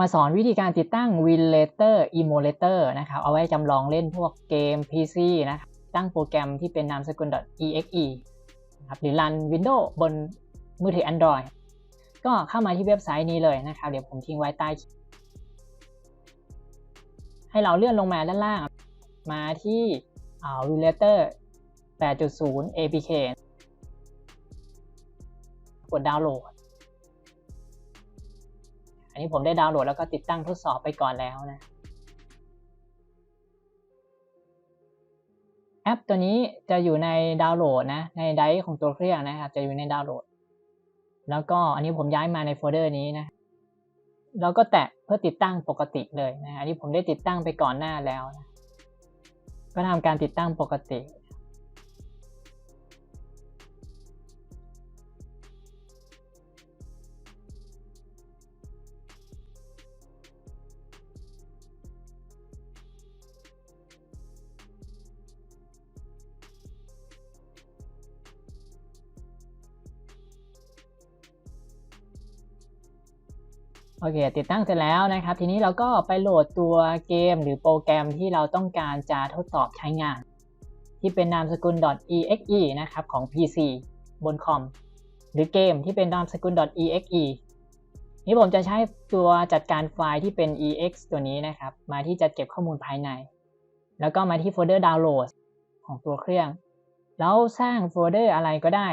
มาสอนวิธีการติดตั้ง Winlator Emulator นะครับ เอาไว้จำลองเล่นพวกเกม PC นะครับ ตั้งโปรแกรมที่เป็นนามสกุล .exe นะครับหรือรัน Windows บนมือถือ Android ก็เข้ามาที่เว็บไซต์นี้เลยนะครับ เดี๋ยวผมทิ้งไว้ใต้ ให้เราเลื่อนลงมาด้านล่าง มาที่ Winlator 8.0 APK กดดาวน์โหลด อันนี้ผมได้ดาวน์โหลดแล้วก็ติดตั้งทดสอบไปก่อนแล้วนะ แอปตัวนี้จะอยู่ในดาวน์โหลดนะ ในไดร์ของตัวเครื่องนะครับ จะอยู่ในดาวน์โหลด แล้วก็อันนี้ผมย้ายมาในโฟลเดอร์นี้นะแล้วก็แตะเพื่อติดตั้งปกติเลยนะอันนี้ผมได้ติดตั้งไปก่อนหน้าแล้วนะก็ทำการติดตั้งปกติ โอเค ติดตั้งเสร็จแล้วนะครับ ทีนี้เราก็ไปโหลดตัวเกมหรือโปรแกรมที่เราต้องการจะทดสอบใช้งาน ที่เป็นนามสกุล .exe นะครับของ PC บนคอม หรือเกมที่เป็นนามสกุล .exe นี่ผมจะใช้ตัวจัดการไฟล์ที่เป็น ex ตัวนี้นะครับ มาที่จัดเก็บข้อมูลภายใน แล้วก็มาที่โฟลเดอร์ดาวน์โหลดของตัวเครื่อง แล้วสร้างโฟลเดอร์อะไรก็ได้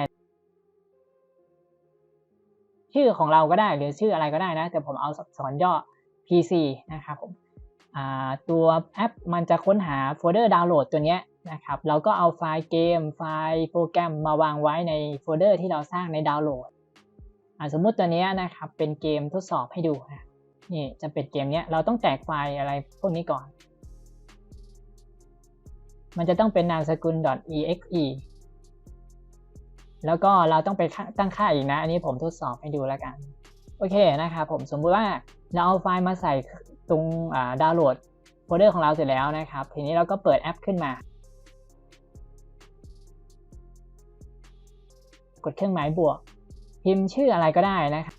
ชื่อของเราก็ได้หรือชื่ออะไรก็ได้นะ แต่ผมเอาสอนย่อ PC นะครับผมตัวแอปมันจะค้นหาโฟลเดอร์ดาวน์โหลดตัวนี้นะครับเราก็เอาไฟล์เกม ไฟล์โปรแกรมมาวางไว้ในโฟลเดอร์ที่เราสร้างในดาวน์โหลดสมมุติตัวนี้นะครับเป็นเกมทดสอบให้ดูนะนี่จะเป็นเกมนี้เราต้องแตกไฟล์อะไรพวกนี้ก่อน มันจะต้องเป็นนามสกุล .exe แล้วก็เราต้องไปตั้งค่าอีกนะ อันนี้ผมทดสอบให้ดูแล้วกัน โอเคนะครับผมสมมุติว่าเราเอาไฟล์มาใส่ตรงดาวน์โหลดโฟลเดอร์ของเราเสร็จแล้วนะครับ ทีนี้เราก็เปิดแอปขึ้นมา กดเครื่องหมายบวก พิมพ์ชื่ออะไรก็ได้นะครับ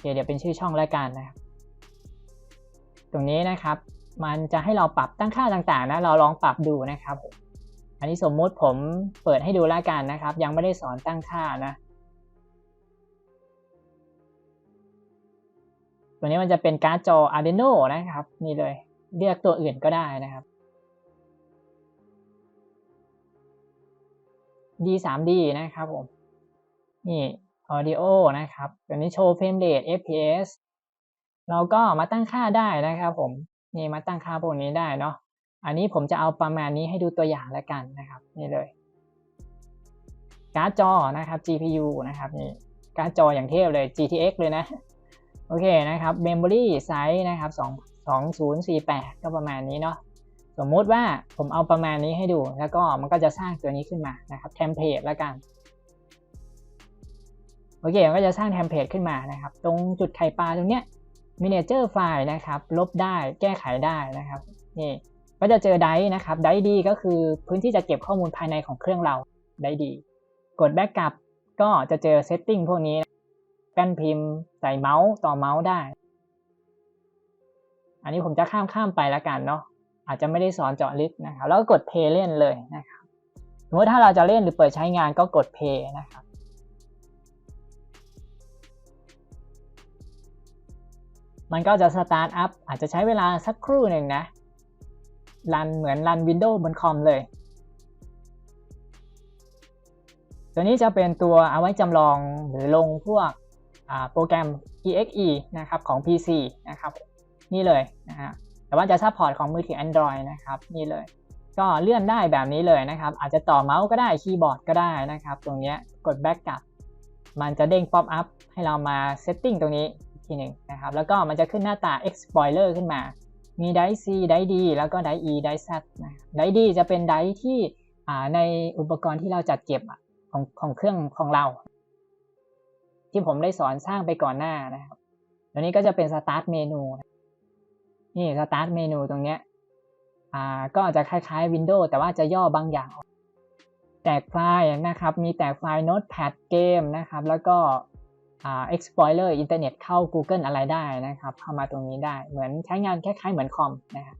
เดี๋ยวเป็นชื่อช่องแล้วกันนะครับ ตรงนี้นะครับ มันจะให้เราปรับตั้งค่าต่างๆนะเราลองปรับดูนะครับ อันนี้สมมุติผมเปิดให้ดูแล้วกันนะครับ ยังไม่ได้สอนตั้งค่านะตัวนี้มันจะเป็นการ์ดจอ Arduino นะครับนี่เลยเรียกตัวอื่นก็ได้นะครับ D3D นะครับผมนี่ Audio นะครับตัวนี้โชว์เฟรมเรท FPS เราก็มาตั้งค่าได้นะครับผม นี่มาตั้งค่าพวกนี้ได้เนาะอันนี้ผมจะเอาประมาณนี้ให้ดูตัวอย่างแล้วกันนะครับนี่เลยการ์ดจอนะครับ GPU นะครับนี่การ์ดจออย่างเทพเลย GTX เลยนะโอเคนะครับ Memory Size นะครับ2 2048 ก็ประมาณนี้เนาะสมมติว่าผมเอาประมาณนี้ให้ดู แล้วก็มันก็จะสร้างตัวนี้ขึ้นมานะครับเทมเพลตแล้วกันโอเคมันก็จะสร้างเทมเพลตขึ้นมานะครับ ตรงจุดไข่ปลาตรงเนี้ย Manager ไฟล์นะครับ ลบได้แก้ไขได้นะครับ นี่ก็จะเจอไดนะครับไดดีก็คือพื้นที่จะเก็บข้อมูลภายในของเครื่องเราไดดี กดแบ็กกลับก็จะเจอเซตติ้งพวกนี้แป้นพิมพ์ใส่เมาส์ต่อเมาส์ได้ อันนี้ผมจะข้ามข้ามไปแล้วกันเนาะอาจจะไม่ได้สอนเจาะลึกนะครับ แล้วก็กดเพย์เล่นเลยนะครับสมมติถ้าเราจะเล่นหรือเปิดใช้งานก็กดเพย์นะครับ มันก็จะสตาร์ทอัพอาจจะใช้เวลาสักครู่หนึ่งนะรันเหมือนรัน Windows บนคอมเลย ตัวนี้จะเป็นตัวเอาไว้จำลองหรือลงพวกโปรแกรม exe นะครับของ PC นะครับนี่เลยนะฮะแต่ว่าจะซัพพอร์ตของมือถือ Android นะครับนี่เลย ก็เลื่อนได้แบบนี้เลยนะครับ อาจจะต่อเมาส์ก็ได้คีย์บอร์ดก็ได้นะครับ ตรงนี้กด back กลับ มันจะเด้งป๊อปอัพให้เรามาเซตติ้งตรงนี้ ทีหนึ่งนะครับ แล้วก็มันจะขึ้นหน้าตา Explorer ขึ้นมา มีไดซ์ C ไดซ์ D แล้วก็ไดซ์ E ไดซ์ Z นะไดซ์ D จะเป็นไดที่ในอุปกรณ์ที่เราจัดเก็บของของเครื่องของเรา ที่ผมได้สอนสร้างไปก่อนหน้านะครับตัวนี้ก็จะเป็น Start เมนูนี่ Start เมนูตรงเนี้ยก็จะคล้ายๆ Windows แต่ว่าจะย่อบางอย่าง แตกไฟล์นะครับ มีแตกไฟล์ Notepad เกมนะครับ แล้วก็ Explorer อินเทอร์เน็ตเข้า Google อะไรได้นะครับ เข้ามาตรงนี้ได้เหมือนใช้งานคล้ายๆเหมือนคอมนะครับ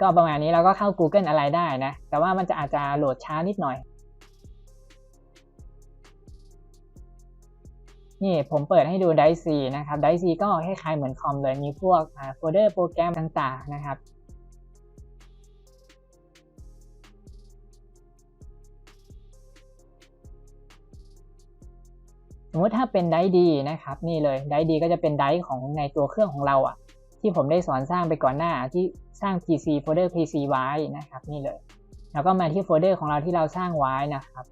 ก็ประมาณนี้เราก็เข้า Google อะไรได้นะ แต่ว่ามันจะอาจจะโหลดช้านิดหน่อย นี่ผมเปิดให้ดู Dice C นะครับ Dice C ก็คล้ายๆเหมือนคอมเลยมีพวกโฟลเดอร์โปรแกรมต่างๆนะครับสมมติถ้าเป็นไดดีนะครับ นี่เลยไดดีก็จะเป็นไดของในตัวเครื่องของเราอะที่ผมได้สอนสร้างไปก่อนหน้าที่สร้าง PC โฟลเดอร์ PC ไว้นะครับ นี่เลย แล้วก็มาที่โฟลเดอร์ของเราที่เราสร้างไว้นะครับ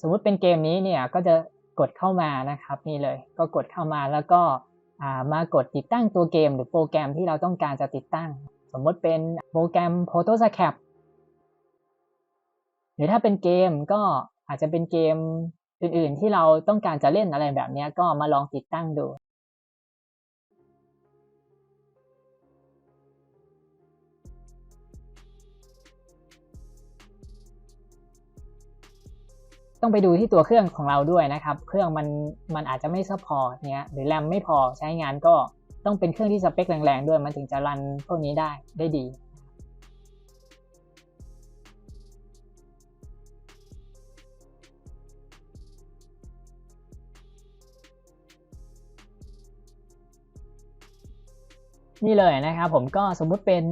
สมมุติเป็นเกมนี้เนี่ยก็จะกดเข้ามานะครับนี่เลยก็กดเข้ามาแล้วก็มากดติดตั้งตัวเกม หรือโปรแกรมที่เราต้องการจะติดตั้ง สมมติเป็นโปรแกรม Photoscap หรือถ้าเป็นเกมก็อาจจะเป็นเกมอื่นๆ ที่เราต้องการจะเล่นอะไรแบบนี้ก็มาลองติดตั้งดู ต้องไปดูที่ตัวเครื่องของเราด้วยนะครับ เครื่องมันมันอาจจะไม่ซัพพอร์ตเนี้ยหรือแรมไม่พอใช้งานก็ต้องเป็นเครื่องที่สเปคแรงๆด้วยมันถึงจะรันพวกนี้ได้ได้ดีนี่เลยนะครับผมก็สมมุติเป็น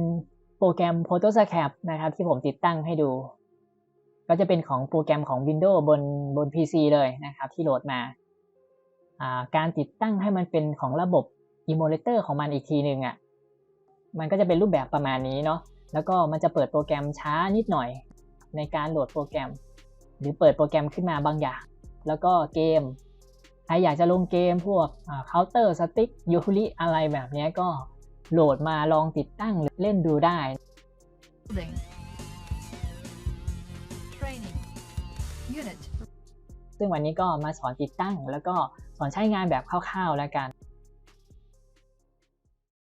โปรแกรม Photoshop นะครับที่ผมติดตั้งให้ดู ก็จะเป็นของโปรแกรมของ Windows บนบน PC เลยนะครับ ที่โหลดมาาการติดตั้งให้มันเป็นของระบบ Emulator ของมันอีกทีหนึ่งอะมันก็จะเป็นรูปแบบประมาณนี้เนาะแล้วก็มันจะเปิดโปรแกรมช้านิดหน่อย ในการโหลดโปรแกรม หรือเปิดโปรแกรมขึ้นมาบางอย่าง แล้วก็เกมใครอยากจะลงเกมพวกอ่า Counter Strike ยูริอะไรแบบนี้ก็โหลดมาลองติดตั้งหรือเล่นดูได้ Unit. ซึ่งวันนี้ก็มาสอนติดตั้งแล้วก็สอนใช้งานแบบคร่าวๆแล้วกัน